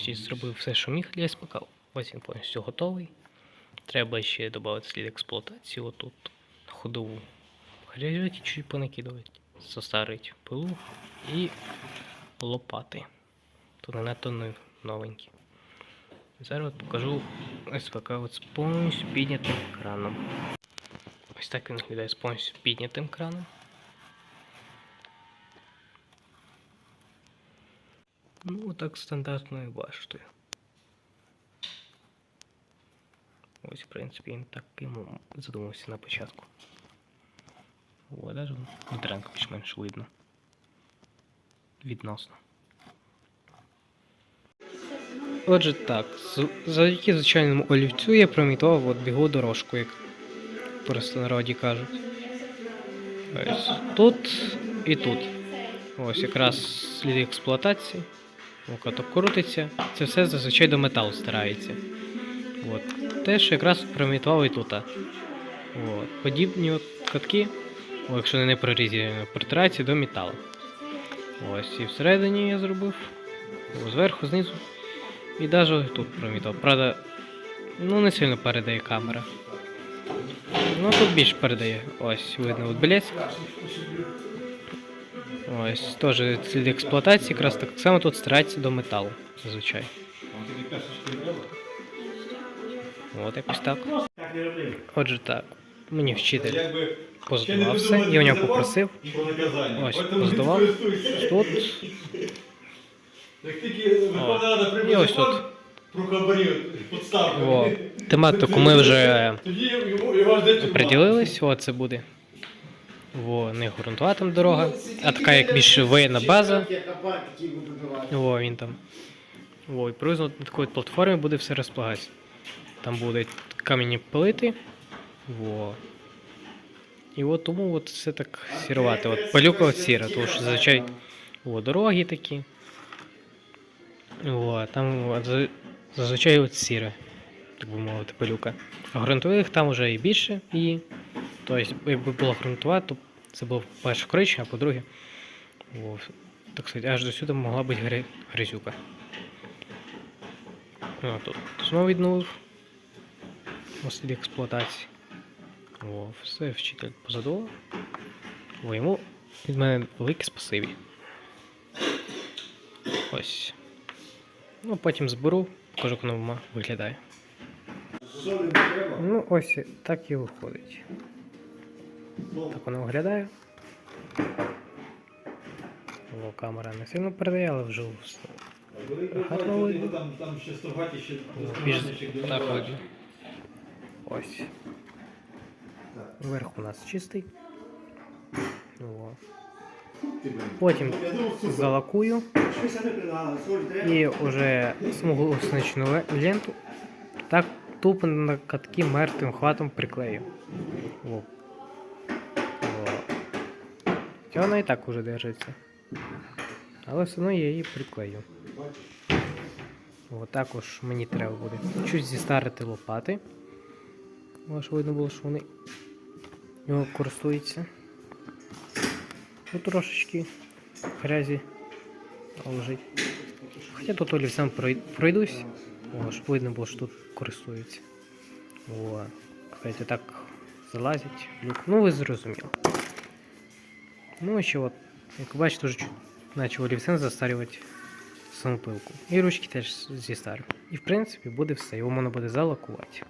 Нарешті зробив все, що міг для СПК. Ось він повністю готовий. Треба ще додати слід експлуатації отут ходову. Грязюки чуть понакидувати, состарить пилу і лопати. Тут не надто новенькі. Зараз покажу СПК от з повністю піднятим краном. Ось так він виглядає з повністю піднятим краном. Ну, так стандартною баштою. Ось, в принципі, він так і задумався на початку. О, даже вітрянка більш-менш видно. Відносно. Отже, так, завдяки звичайному олівцю я промітував от бігу дорожку, як в простонароді кажуть. Ось тут і тут. Ось якраз сліди експлуатації. Локоток крутиться. Це все зазвичай до металу старається. От. Те, що якраз промітував і тут. От. Подібні от катки, якщо не прорізані, протираються до металу. Ось і всередині я зробив. О, зверху, знизу. І навіть тут промітав. Правда, ну не сильно передає камера. Ну тут більше передає. Ось видно от блеск. Ось теж слід експлуатації, якраз так само тут старається до металу, зазвичай. От якось так. Отже так. Мені вчитель все, я у нього попросив. Ось, користується. Тут І ось підставку. о, тематику ми вже оприділились, о, це буде. Во, не ґрунтова там дорога, а така як більш воєнна база. О, він там. О, і приблизно на такої платформі буде все розполагатися. Там будуть кам'яні плити. Во. І от тому от все так сірувати. От пилюка от сіра, тому що зазвичай о, дороги такі. О, там зазвичай от сіре, так би мовити, пилюка. А ґрунтових там вже і більше і. Тобто, якби була ґрунтова, то це було перше коричневе, а по-друге, так сказати, аж до сюди могла бути гри... грязюка. О, тут знову відновив слід експлуатації. О, все, вчитель позадував. О, йому від мене велике спасибі. Ось. Ну, потім зберу, покажу, як воно виглядає. Ну, ось так і виходить. Так воно виглядає. О, камера не сильно передає, але вже. Гарно видно. Ось. Верх у нас чистий. О. Потім залакую і вже смугу осничну ле- ленту так тупо на катки мертвим хватом приклею. О. Хоча вона і так уже держиться. Але все одно я її приклею. О, також мені треба буде чуть зістарити лопати. О, видно було, що вони його користуються. Тут трошечки грязі лежить. Хоча тут олівцем прой- пройдусь, о, щоб видно було, що тут користуються. О, кстати, так залазять. Ну, ви зрозуміли. Ну, еще ще от, як бачите, вже почав олівцем застарювати саму пилку. І ручки теж зістарю. І в принципі буде все, його можна буде залакувати.